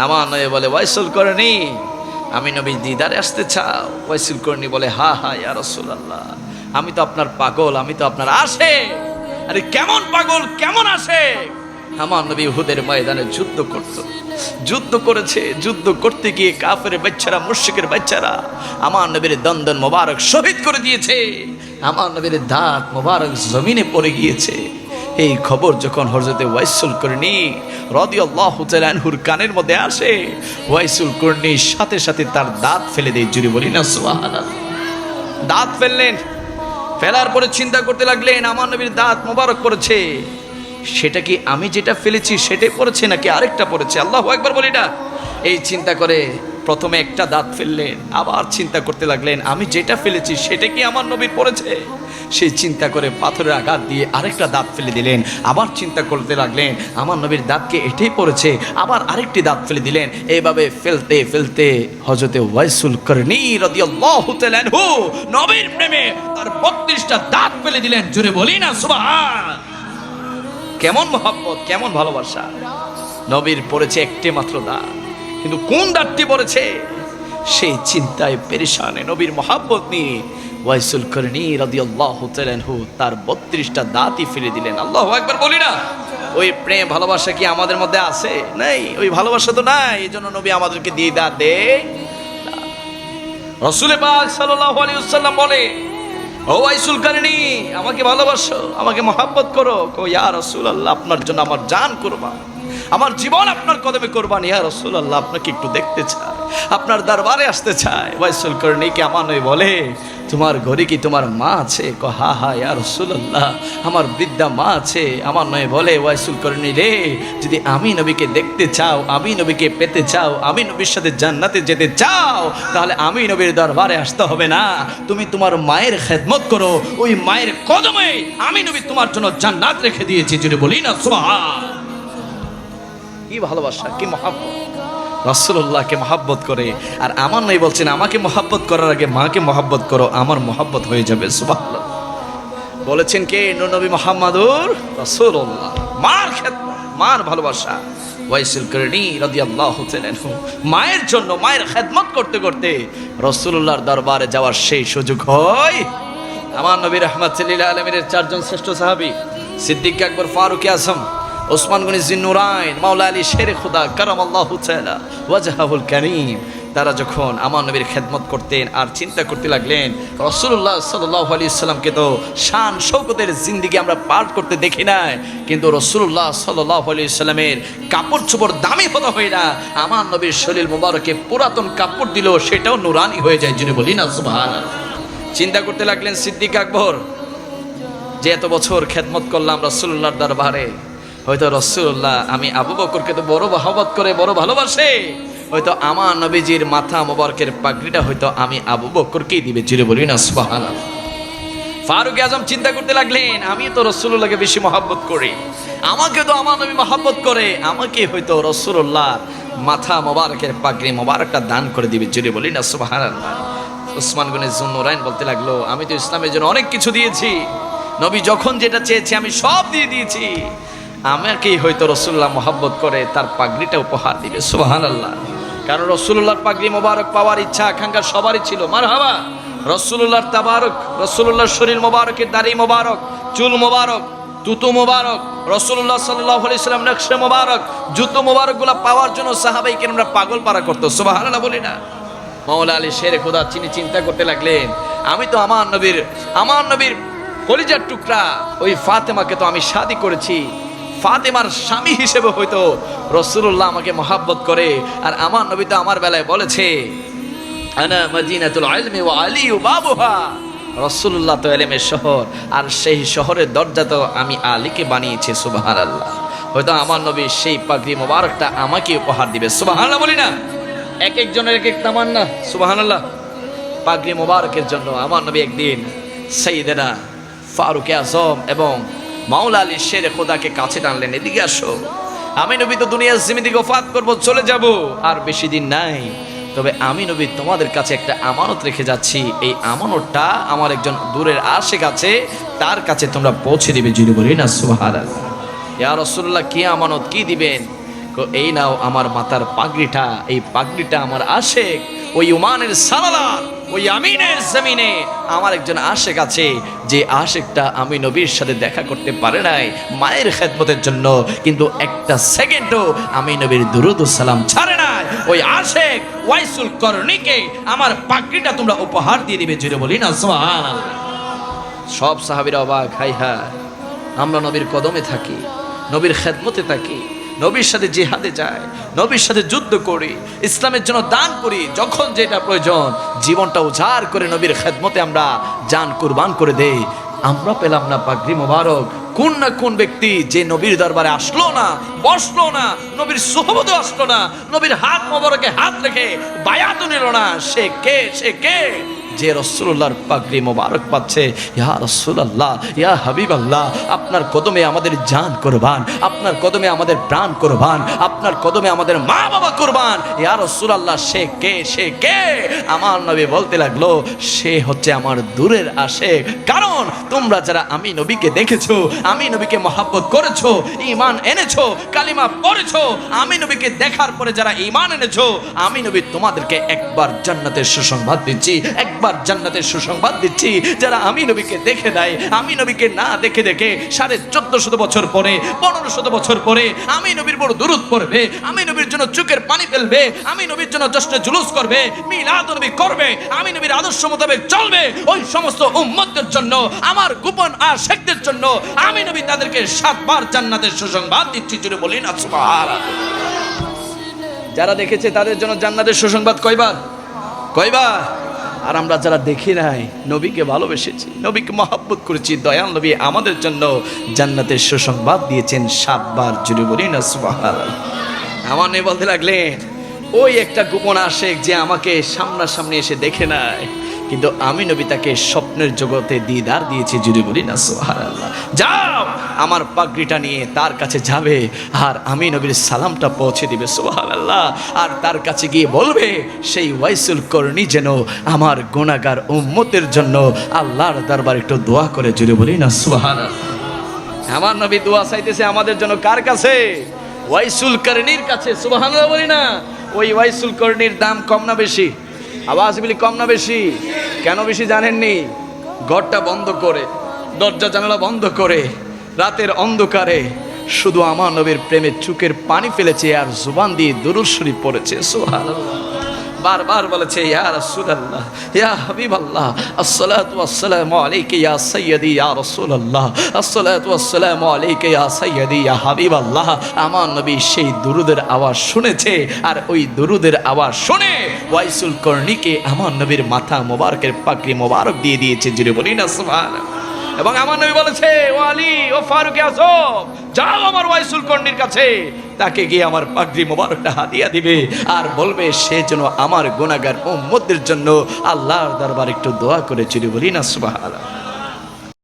আমার নয় বলে, ওয়াইসুল করেনি। আমি নবী দিদারে আসতে চাও। ওয়াইসুল করেনি বলে, হা হা, ইয়া রাসূলুল্লাহ, আমি তো আপনার পাগল, আমি তো আপনার আসে। আরে, কেমন পাগল, কেমন আসে? আমার নবী হুদের ময়দানে যুদ্ধ করত। যুদ্ধ করেছে, যুদ্ধ করতে গিয়ে কাফের বাচ্চারা, মুশরিকের বাচ্চারা আমার নবীর দন্দন মোবারক শহীদ করে দিয়েছে। আমার নবীর দাঁত মোবারক জমিনে পড়ে গিয়েছে। এই খবর যখন হরজতে ওয়াইসুল করনি রদিয়াল্লাহ হুর কানের মধ্যে আসে, ওয়াইসুল করনি সাথে সাথে তার দাঁত ফেলে দেয়, জুড়ে বলি না, সুবহানাল্লাহ। দাঁত ফেললেন, ফেলার পরে চিন্তা করতে লাগলেন, আমার নবীর দাঁত মোবারক পড়েছে। সেটা কি আমি যেটা ফেলেছি সেটাই পড়েছে নাকি আরেকটা পড়েছে? আল্লাহ একবার বলি না এই চিন্তা করে প্রথমে একটা দাঁত ফেললেন, আবার চিন্তা করতে লাগলেন, আমি যেটা ফেলেছি সেটা কি আমার নবীর পড়েছে? সেই চিন্তা করে পাথরের আঘাত দিয়ে আরেকটা দাঁত ফেলে দিলেন, আবার চিন্তা করতে লাগলেন, আমার নবীর দাঁতকে এটাই পড়েছে, আবার আরেকটি দাঁত ফেলে দিলেন এইভাবে ফেলতে ফেলতে হজরতে ওয়াইসুল করনি নবীর প্রেমে তার 32টা দাঁত ফেলে দিলেন, জোরে বলি না কেমন মহব্বত, কেমন ভালোবাসা। নবীর পড়েছে একটি মাত্র দাঁত। কিন্তু কোন দাঁতটি পড়েছে সেই চিন্তায় পেরেশানে নবীর মহাব্বত নিয়ে ওয়াইসুল করনি তাআলা আনহু তার 32টা দাঁতই ফেলে দিলেন। আল্লাহু একবার বলি না? ওই প্রেম, ভালোবাসা কি আমাদের মধ্যে আছে? নাই, ওই ভালোবাসা তো নাই এই জন্য নবী আমাদেরকে দিয়ে দাঁত দে। রসুল পাক সাল্লাল্লাহু আলাইহি ওয়াসাল্লাম বলে, ও আইসুল কারিনী, আমাকে ভালোবাসো, আমাকে মহাব্বত করো। কো ইয়া রসুল আল্লাহ আপনার জন্য আমার জান করবা আমার জীবন আপনার কদমে করবান। ইয়া রসুল আল্লাহ আপনাকে একটু দেখতে চায় আপনার দরবারে আসতে চায় ওয়াইসুল কারিনী কি আমার নয় বলে, তোমার ঘরে কি তোমার মা আছে? ক, হা হা, ইয়া রসুল আল্লাহ আমার বৃদ্ধা মা আছে। আমার নয় বলে, ওয়াইসুল করিনি রে, যদি আমি নবীকে দেখতে চাও, আমি নবীকে পেতে চাও, আমি নবীর সাথে জান্নাতে যেতে চাও, তাহলে আমি নবীর দরবারে আসতে হবে না। তুমি তোমার মায়ের খেদমত করো। ওই মায়ের কদমে আমি নবী তোমার জন্য জান্নাত রেখে দিয়েছি। যদি বলি না, সুবহান। কি ভালোবাসা, কি মহাব্বত। রসুল্লাহকে মহাব্বত করে। আর আমার নয় বলছেন, আমাকে মহাব্বত করার আগে মাকে মহাব্বত করো, আমার মহাব্বত হয়ে যাবে সুবাহ বলেছেন কে? নবী মোহাম্মদুর রসুল্লাহ মার ক্ষেত মার ভালোবাসা। ওয়াইসুল করণী রাদিয়াল্লাহু মায়ের জন্য, মায়ের খেদমত করতে করতে রসুল্লাহর দরবারে যাওয়ার সেই সুযোগ হয়। আমার নবী রহমতুল্লাহ আলমীর চারজন শ্রেষ্ঠ সাহাবী, সিদ্দিক আকবর, ফারুক আজম ওসমান গনি জিন্নুরাইন, মাওলা আলী শেরে খুদা কারাম আল্লাহ ওয়াজাহুল করিম। তারা যখন আমার নবীর খেদমত করতেন আর চিন্তা করতে লাগলেন রসুল্লাহ সাল্লাহ আলী সাল্লামকে তো শান শৌকতের জিন্দিগি আমরা পাঠ করতে দেখি নাই, কিন্তু রসুল্লাহ সাল্লাহ আলী সাল্লামের কাপড় চোপড় দামি হতো হয় না আমার নবীর শরীর মুবারকে পুরাতন কাপড় দিল, সেটাও নুরানি হয়ে যায় যিনি বলি না সুবাহান চিন্তা করতে লাগলেন সিদ্দিক আকবর, যে এত বছর খেদমত করলাম রসুল্লাহর দরবারে হয়তো রসুল্লাহ আমি আবু বকরকে তো বড় মহব্বত করে, বড় ভালোবাসে। হয়তো আমার নবীজির মাথা মোবারকের পাগড়িটা হয়তো আমি আবু বকরকেই দিবে চিরে বলি না সুবহান ফারুক আজম চিন্তা করতে লাগলেন, আমি তো রসুল্লাহকে বেশি মহাব্বত করি। আমাকে তো আমার নবী মহাব্বত করে, আমাকে হয়তো রসুল্লাহ মাথা মোবারকের পাগড়ি মোবারকটা দান করে দিবে চিরে বলি না সুবহান উসমান গনের জুন্নুরাইন বলতে লাগল, আমি তো ইসলামের জন্য অনেক কিছু দিয়েছি। নবী যখন যেটা চেয়েছি, আমি সব দিয়ে দিয়েছি। আমাকেই হয়তো রসুল্লাহ মহাব্বত করে তার পাগড়িটা উপহার দিবে সুবাহান আল্লাহ কারণ রসুল্লাহর পাগড়ি মোবারক পাওয়ার ইচ্ছা, আকাঙ্ক্ষা সবারই ছিল। মার হাবা রসুল্লাহর তাবারক রসুল্লাহর শরীর মোবারকের দাড়ি মোবারক, চুল মোবারক তুতু মোবারক রসুল্লাহ সাল্লাহ ইসলাম নকশে মোবারক, জুতো মোবারকগুলো পাওয়ার জন্য সাহাবাই কেন আমরা পাগল পারা করতো সুবাহান আল্লাহ বলি না। মাওলা আলী শেরে খোদা চিনি চিন্তা করতে লাগলেন, আমি তো আমার নবীর আমার নবীর কলিজার টুকরা, ওই ফাতেমাকে তো আমি শাদি করেছি। ফাতেমার স্বামী হিসেবে হয়তো রসুল্লাহ আমাকে মহাব্বত করে। আর আমার নবী তো আমার বেলায় বলেছে বাবুহা। রসুল্লাহ তো এলেমের শহর, আর সেই শহরের দরজা তো আমি আলীকে বানিয়েছি, সুবহানাল্লাহ। হয়তো আমার নবী সেই পাগড়ি মোবারকটা আমাকে উপহার দিবে, সুবহানাল্লাহ বলি না। এক একজনের এক এক তামান্না, সুবহানাল্লাহ। পাগড়ি মোবারকের জন্য আমার নবী একদিন সাইয়েদেনা ফারুক আজম এবং মাওলা আলী শের খোদাকে কাছে টানলেন, এদিকে আসো। আমি নবী তো দুনিয়ার জিমি দিকে ফাত করব, চলে যাব। আর বেশি দিন নাই। তবে আমি নবী তোমাদের কাছে একটা আমানত রেখে যাচ্ছি। এই আমানতটা আমার একজন দূরের আশেক আছে, তার কাছে তোমরা পৌঁছে দিবে, যিনি বলি না সুহার ইয়া রসুল্লাহ কি আমানত, কি দিবেন? এই নাও আমার মাতার পাগড়িটা, এই পাগড়িটা আমার আশেক। ওই উমানের সালালার ওই আমিনের জমিনে আমার একজন আশেক আছে, যে আশেকটা আমি নবীর সাথে দেখা করতে পারে নাই মায়ের খেদমতের জন্য, কিন্তু একটা সেকেন্ডও আমি নবীর দুরুদ সালাম ছাড়ে নাই। ওই আশেক ওয়াইসুল করণীকে আমার পাগড়িটা তোমরা উপহার দিয়ে দিবে জুড়ে বলি না সব সাহাবিরা অবাক, হাই হা আমরা নবীর কদমে থাকি, নবীর খেদমতে থাকি নবীর সাথে জিহাদে যায়, নবীর সাথে যুদ্ধ করি, ইসলামের জন্য দান করি, যখন যেটা প্রয়োজন, জীবনটা উজাড় করে নবীর খেদমতে আমরা জান কুরবান করে দেই। আমরা পেলাম না পাগড়ি মোবারক। কোন না কোন ব্যক্তি যে নবীর দরবারে আসলো না, বসল না, নবীর সোহবতে আসলো না, নবীর হাত মোবারকে হাত রেখে বায়াতও নিল না, সে কে সে কে? যে রসুল্লাহর পাগড়ি মোবারক পাচ্ছে, ইয়া রসুল্লাহ ইয়া হাবিব আল্লাহ আপনার কদমে আমাদের জান কোরবান, আপনার কদমে আমাদের প্রাণ কোরবান, আপনার কদমে আমাদের মা বাবা কোরবান। ইয়া রসুল্লাহ সে কে সে কে? আমার নবী বলতে লাগল, সে হচ্ছে আমার দূরের আসে কারণ তোমরা যারা আমি নবীকে দেখেছ, আমি নবীকে মহাব্বত করেছ ইমান এনেছো, কালিমা পড়েছো, আমি নবীকে দেখার পরে যারা ইমান এনেছো, আমি নবী তোমাদেরকে একবার জান্নাতের সুসংবাদ দিচ্ছি, একবার জান্নাতের সুসংবাদ দিচ্ছি। যারা আমি নবীকে দেখে দেয় আমি নবীকে না দেখে দেখে সাড়ে চোদ্দ শত বছর পরে পনেরো শত বছর পরে আমি নবীর বড় দূরত পড়বে, আমি নবীর জন্য চোখের পানি ফেলবে, আমি নবীর জন্য জশ্নে জুলুস করবে, মিলাদ নবী করবে, আমি নবীর আদর্শ মোতাবেক চলবে, ওই সমস্ত উম্মতদের জন্য, আমার গোপন আর শেখদের জন্য আমি নবী তাদেরকে সাতবার জান্নাতের সুসংবাদ দিচ্ছি, জুড়ে বলি না যারা দেখেছে তাদের জন্য জান্নাতের সুসংবাদ কয়বার? কয়বার? আর আমরা যারা দেখি নাই, নবীকে ভালোবেসেছি, নবীকে মহাব্বত করেছি, দয়াল নবী আমাদের জন্য জান্নাতের সুসংবাদ দিয়েছেন সাতবার জুড়ে বলি না। আমার নেই বলতে লাগলেন, ওই একটা গোপন আসে যে আমাকে সামনাসামনি এসে দেখে নাই, কিন্তু আমি নবী তাকে স্বপ্নের জগতে দিদার দিয়েছি জুড়ে বলি না, সুবহানাল্লাহ যাও। আমার পাগড়িটা নিয়ে তার কাছে যাবে আর আমি নবীর সালামটা পৌঁছে দিবে, সুবহানাল্লাহ। আর তার কাছে গিয়ে বলবে, সেই ওয়াইসুল করণী যেন আমার গুণাগার উম্মতের জন্য আল্লাহর দরবার একটু দোয়া করে জুড়ে বলি না, সুবহানাল্লাহ। আমার নবী দোয়া চাইতেছে আমাদের জন্য কার কাছে? ওয়াইসুল করণীর কাছে, সুবহানাল্লাহ বলি না। ওই ওয়াইসুল করণীর দাম কম না বেশি? আওয়াজ বলি কম না বেশি? কেন বেশি জানেননি? ঘরটা বন্ধ করে। দরজা জানালা বন্ধ করে রাতের অন্ধকারে শুধু আমার নবীর প্রেমের চুকের পানি ফেলেছে আর জুবান দিয়ে দুরুদ শরীফ পড়েছে। সুবহানাল্লাহ। বারবার বলেছে, ইয়া আসসালাতু ইয়া সাইয়্যিদি, ইয়া রাসূলুল্লাহ, আসসালাতু ইয়া সাইয়্যিদি, ইয়া আমার নবী সেই দুরুদের আওয়াজ শুনেছে আর ওই দুরুদের আওয়াজ শুনে ওয়াইসুল কর্ণীকে আমার নবীর মাথা মোবারকের পাগড়ি মোবারক দিয়ে দিয়েছে। জুড়ে বলি না, সুবহানাল্লাহ। এবং আমার নবী বলেছে, ও আলী, ও ফারুক আজম যাও আমার ওয়াইসুল কর্ণীর কাছে। তাকে গিয়ে আমার পাগড়ি মোবারকটা হাতিয়া দিবে আর বলবে, সে যেন আমার গুণাগার উম্মতদের জন্য আল্লাহর দরবার একটু দোয়া করে চিরি বলি, না, সুবহানাল্লাহ।